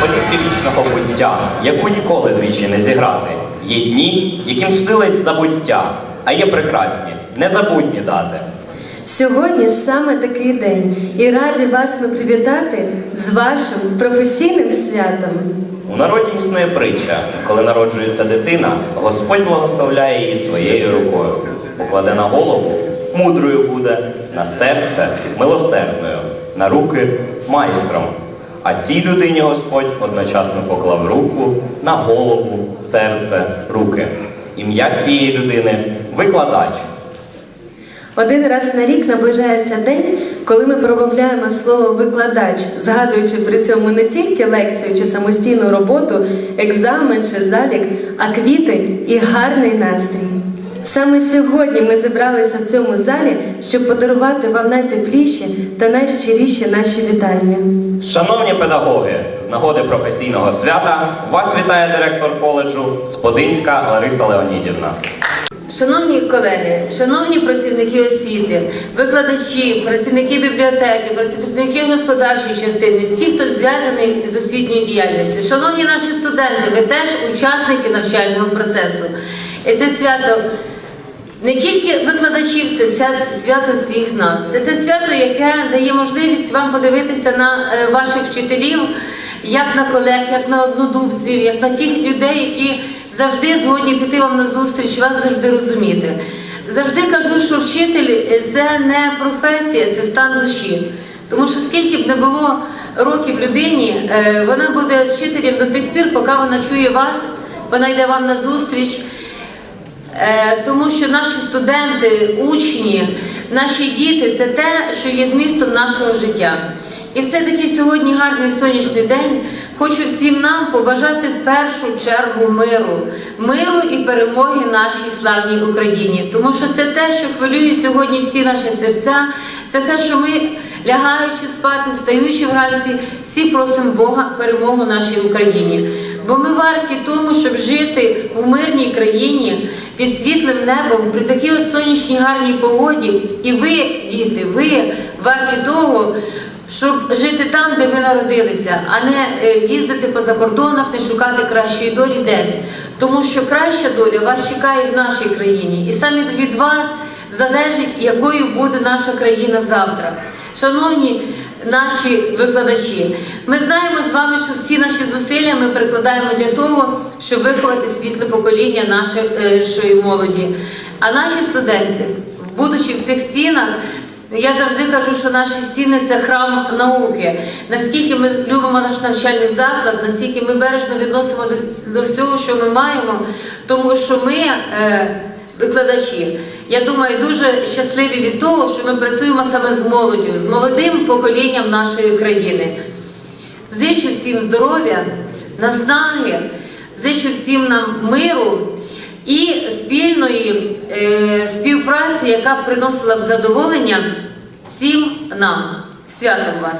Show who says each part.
Speaker 1: політи вічного буття, яку ніколи двічі не зіграти. Є дні, яким судилось забуття, а є прекрасні, незабутні дати.
Speaker 2: Сьогодні саме такий день, і раді вас ми привітати з вашим професійним святом.
Speaker 1: У народі існує притча, коли народжується дитина, Господь благословляє її своєю рукою. Покладе на голову мудрою буде, на серце милосердною, на руки майстром. А цій людині Господь одночасно поклав руку на голову, серце, руки. Ім'я цієї людини викладач.
Speaker 2: Один раз на рік наближається день, коли ми промовляємо слово викладач, згадуючи при цьому не тільки лекцію чи самостійну роботу, екзамен чи залік, а квіти і гарний настрій. Саме сьогодні ми зібралися в цьому залі, щоб подарувати вам найтепліші та найщиріші наші вітання.
Speaker 1: Шановні педагоги, з нагоди професійного свята вас вітає директор коледжу Сподинська Лариса Леонідівна.
Speaker 3: Шановні колеги, шановні працівники освіти, викладачі, працівники бібліотеки, працівники господарчої частини, всі, хто зв'язаний з освітньою діяльністю, шановні наші студенти, ви теж учасники навчального процесу. І це свято не тільки викладачів, це свято всіх нас. Це те свято, яке дає можливість вам подивитися на е, ваших вчителів, як на колег, як на однодумців, як на тих людей, які завжди згодні піти вам на зустріч, вас завжди розуміти. Завжди кажу, що вчитель е, це не професія, це стан душі. Тому що скільки б не було років людині, е, вона буде вчителем до тих пір, поки вона чує вас, вона йде вам на зустріч. Е, Тому що наші студенти, учні, наші діти це те, що є змістом нашого життя. І в цей такий сьогодні гарний сонячний день хочу всім нам побажати в першу чергу миру, миру і перемоги нашій славній Україні. Тому що це те, що хвилює сьогодні всі наші серця, це те, що ми, лягаючи спати, встаючи вранці, всі просимо Бога перемогу нашій Україні. Бо ми варті тому, щоб жити у мирній країні під світлим небом при такій от сонячній гарній погоді. І ви, діти, ви варті того, щоб жити там, де ви народилися, а не е, їздити по закордонах, не шукати кращої долі десь. Тому що краща доля вас чекає в нашій країні. І саме від вас залежить, якою буде наша країна завтра. Шановні наші викладачі, ми знаємо з вами, що всі наші зусилля ми прикладаємо для того, щоб виховати світле покоління нашої молоді. А наші студенти, будучи в цих стінах, я завжди кажу, що наші стіни це храм науки. Наскільки ми любимо наш навчальний заклад, наскільки ми бережно відносимо до, до всього, що ми маємо, тому що ми. Е, викладачі. Я думаю, дуже щасливі від того, що ми працюємо саме з молоддю, з молодим поколінням нашої країни. Зичу всім здоров'я, наснаги, зичу всім нам миру і спільної е, співпраці, яка б приносила б задоволення всім нам. Святом вас!